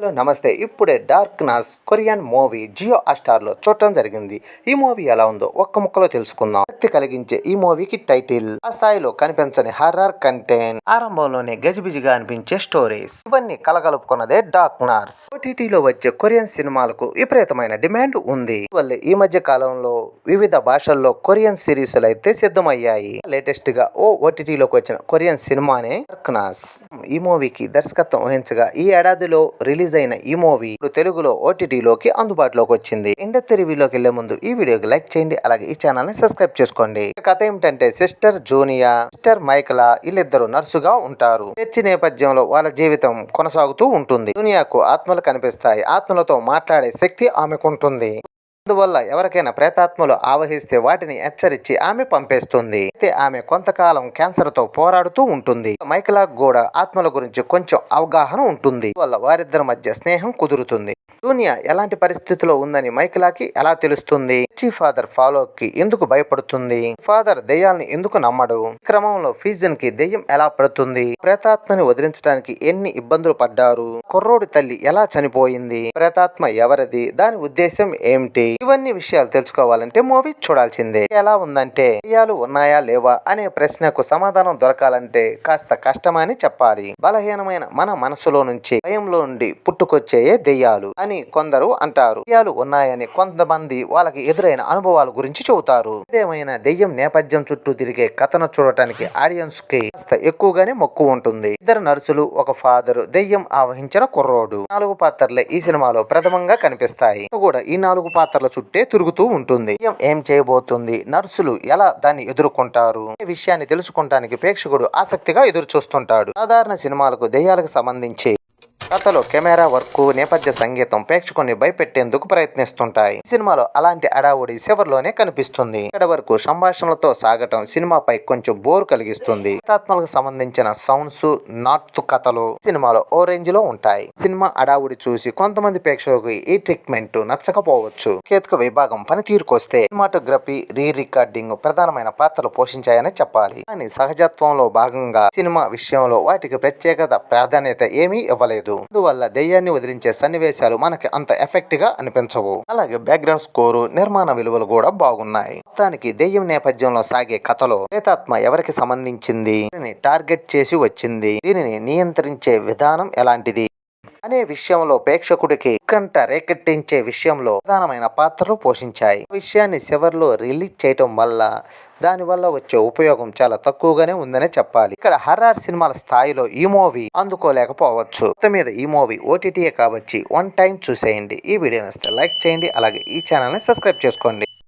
Hello నమస్తే. ఇప్పుడే dark nuns Korean movie Jio హాట్స్టార్లో చూడటం జరిగింది. ఈ మూవీ ఎలా ఉందో ఒక్క ముక్కలో తెలుసుకుందాం. శక్తి కలిగించే ఈ మూవీకి టైటిల్ ఆ స్థాయిలో కనిపించని హర్రర్ కంటెంట్ ఆరంభంలోనే గజిబిజిగా అనిపించే స్టోరీస్. ఇవన్నీ కలగలుపుకున్నదే డార్క్ నార్స్ ఓటీటీలో వచ్చే కొరియన్ సినిమాలకు విపరీతమైన డిమాండ్ ఉంది. వల్ల ఈ మధ్య కాలంలో వివిధ భాషల్లో కొరియన్ సిరీస్లు అయితే సిద్ధమయ్యాయి. లేటెస్ట్గా ఓ ఓటీటీలోకి వచ్చిన కొరియన్ సినిమానే డార్క్ నాస్ ఈ మూవీకి దర్శకత్వం వహించగా ఈ ఏడాదిలో రిలీజ్ అయిన ఈ మూవీ ఇప్పుడు తెలుగులో ఓటీటీలోకి అందుబాటులోకి వచ్చింది. ఇండస్ట్రీ రివ్యూలోకి వెళ్ళే ముందు ఈ వీడియోకి లైక్ చేయండి అలాగే ఈ ఛానల్ని సబ్స్క్రైబ్ చేసుకోండి. కథ ఏమిటంటే సిస్టర్ జూనియా సిస్టర్ మైకలా వీళ్ళిద్దరు నర్సుగా ఉంటారు. చర్చి నేపథ్యంలో వాళ్ళ జీవితం కొనసాగుతూ ఉంటుంది. జూనియాకు ఆత్మలు కనిపిస్తాయి. ఆత్మలతో మాట్లాడే శక్తి ఆమెకుంటుంది. అందువల్ల ఎవరికైనా ప్రేతాత్మలు ఆవహిస్తే వాటిని హెచ్చరించి ఆమె పంపేస్తుంది. అయితే ఆమె కొంతకాలం క్యాన్సర్తో పోరాడుతూ ఉంటుంది. మైకలా కూడా ఆత్మల గురించి కొంచెం అవగాహన ఉంటుంది. వల్ల వారిద్దరి మధ్య స్నేహం కుదురుతుంది. జూనియా ఎలాంటి పరిస్థితిలో ఉందని మైకిలాకి ఎలా తెలుస్తుంది? చీ ఫాదర్ ఫాలోకి ఎందుకు భయపడుతుంది? ఫాదర్ దెయ్యాల్ని ఎందుకు నమ్మడు? క్రమంలో ఫీజన్కి దెయ్యం ఎలా పడుతుంది? ప్రేతాత్మని వదిలించడానికి ఎన్ని ఇబ్బందులు పడ్డారు? కుర్రోడి తల్లి ఎలా చనిపోయింది? ప్రేతాత్మ ఎవరిది? దాని ఉద్దేశం ఏమిటి? ఇవన్నీ విషయాలు తెలుసుకోవాలంటే మూవీ చూడాల్సిందే. ఎలా ఉందంటే దెయ్యాలు ఉన్నాయా లేవా అనే ప్రశ్నకు సమాధానం దొరకాలంటే కాస్త కష్టమని చెప్పాలి. బలహీనమైన మన మనసులో నుంచి భయంలో నుండి పుట్టుకొచ్చేయే దెయ్యాలు అని కొందరు అంటారు. దెయ్యాలు ఉన్నాయని కొంతమంది వాళ్ళకి ఎదురైన అనుభవాల గురించి చెబుతారు. ఏదేమైనా దెయ్యం నేపథ్యం చుట్టూ తిరిగే కథను చూడటానికి ఆడియన్స్కి కాస్త ఎక్కువగానే మొక్కు ఉంటుంది. ఇద్దరు నర్సులు ఒక ఫాదర్ దెయ్యం ఆవహించిన కుర్రోడు. నాలుగు పాత్రలే ఈ సినిమాలో ప్రథమంగా కనిపిస్తాయి. కూడా ఈ నాలుగు పాత్రలు చుట్టే తిరుగుతూ ఉంటుంది. ఏం చేయబోతుంది? నర్సులు ఎలా దాన్ని ఎదుర్కొంటారు? ఈ విషయాన్ని తెలుసుకుంటానికి ప్రేక్షకుడు ఆసక్తిగా ఎదురు చూస్తుంటాడు సాధారణ సినిమాలకు దెయ్యాలకు సంబంధించి కథలో కెమెరా వర్క్ నేపథ్య సంగీతం ప్రేక్షకుని భయపెట్టేందుకు ప్రయత్నిస్తుంటాయి. సినిమాలో అలాంటి అడావుడి చివరిలోనే కనిపిస్తుంది. ఇక్కడ వరకు సంభాషణలతో సాగటం సినిమాపై కొంచెం బోర్ కలిగిస్తుంది. కథాత్మలకు సంబంధించిన సౌండ్స్ నాట్ కథలు సినిమాలో ఓ రేంజ్లో ఉంటాయి. సినిమా అడావుడి చూసి కొంతమంది ప్రేక్షకులకు ఈ ట్రీట్మెంట్ నచ్చకపోవచ్చు. కేతుక విభాగం పనితీరుకొస్తే సినిమాటోగ్రఫీ రీ రికార్డింగ్ ప్రధానమైన పాత్రలు పోషించాయని చెప్పాలి. కానీ సహజత్వంలో భాగంగా సినిమా విషయంలో వాటికి ప్రత్యేకత ప్రాధాన్యత ఏమీ ఇవ్వలేదు. అందువల్ల దెయ్యాన్ని వదిలించే సన్నివేశాలు మనకి అంత ఎఫెక్ట్గా అనిపించవు. అలాగే బ్యాక్గ్రౌండ్ స్కోరు నిర్మాణ విలువలు కూడా బాగున్నాయి. మొత్తానికి దెయ్యం నేపథ్యంలో సాగే కథలో ప్రేతాత్మ ఎవరికి సంబంధించింది? టార్గెట్ చేసి వచ్చింది. దీనిని నియంత్రించే విధానం ఎలాంటిది? అనే విషయంలో ప్రేక్షకుడికి కంట రేకెట్టించే విషయంలో ప్రధానమైన పాత్రలు పోషించాయి. ఈ విషయాన్ని చివరిలో రిలీజ్ చేయటం వల్ల దాని వల్ల వచ్చే ఉపయోగం చాలా తక్కువగానే ఉందనే చెప్పాలి. ఇక్కడ హర్రర్ సినిమాల స్థాయిలో ఈ మూవీ అందుకోలేకపోవచ్చు. మొత్తం మీద ఈ మూవీ ఓటీటీఏ కాబట్టి వన్ టైం చూసేయండి. ఈ వీడియో నచ్చితే లైక్ చేయండి. అలాగే ఈ ఛానల్ని సబ్స్క్రైబ్ చేసుకోండి.